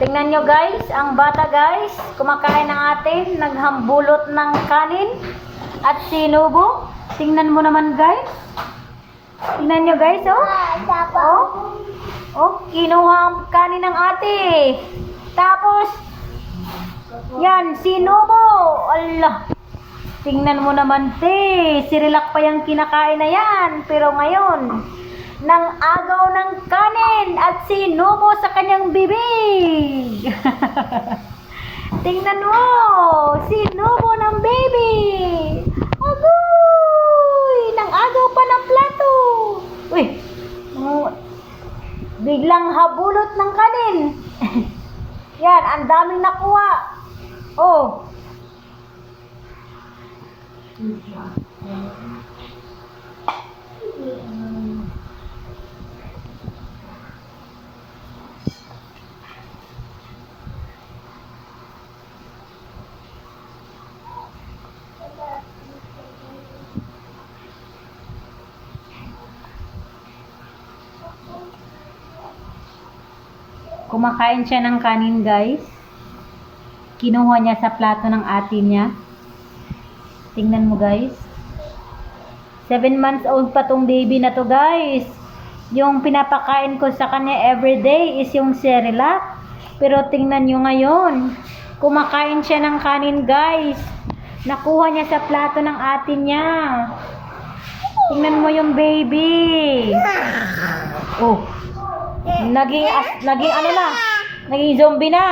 Tingnan nyo guys, ang bata guys, kumakain ng atin, naghambulot ng kanin at sinubo. Tingnan mo naman guys. Tingnan nyo guys, oh. Oh, oh kinuha ang kanin ng ate. Tapos, yan, sinubo. Allah. Tingnan mo naman, te. Sirilak pa yung kinakain na yan. Pero ngayon, nang agaw ng kanin at sinubo sa kanyang bibig. Tingnan mo, sinubo ng baby. Agoy! Nang agaw pa ng plato. Uy, biglang habulot ng kanin. Yan, ang daming nakuha. Oh, Kumakain siya ng kanin, guys. Kinuha niya sa plato ng ate niya. Tingnan mo, guys. Seven months old pa tong baby na to, guys. Yung pinapakain ko sa kanya everyday is yung Cerelac. Pero tingnan nyo ngayon. Kumakain siya ng kanin, guys. Nakuha niya sa plato ng ate niya. Tingnan mo yung baby. Oh. Naging, as, naging ano na? Naging zombie na.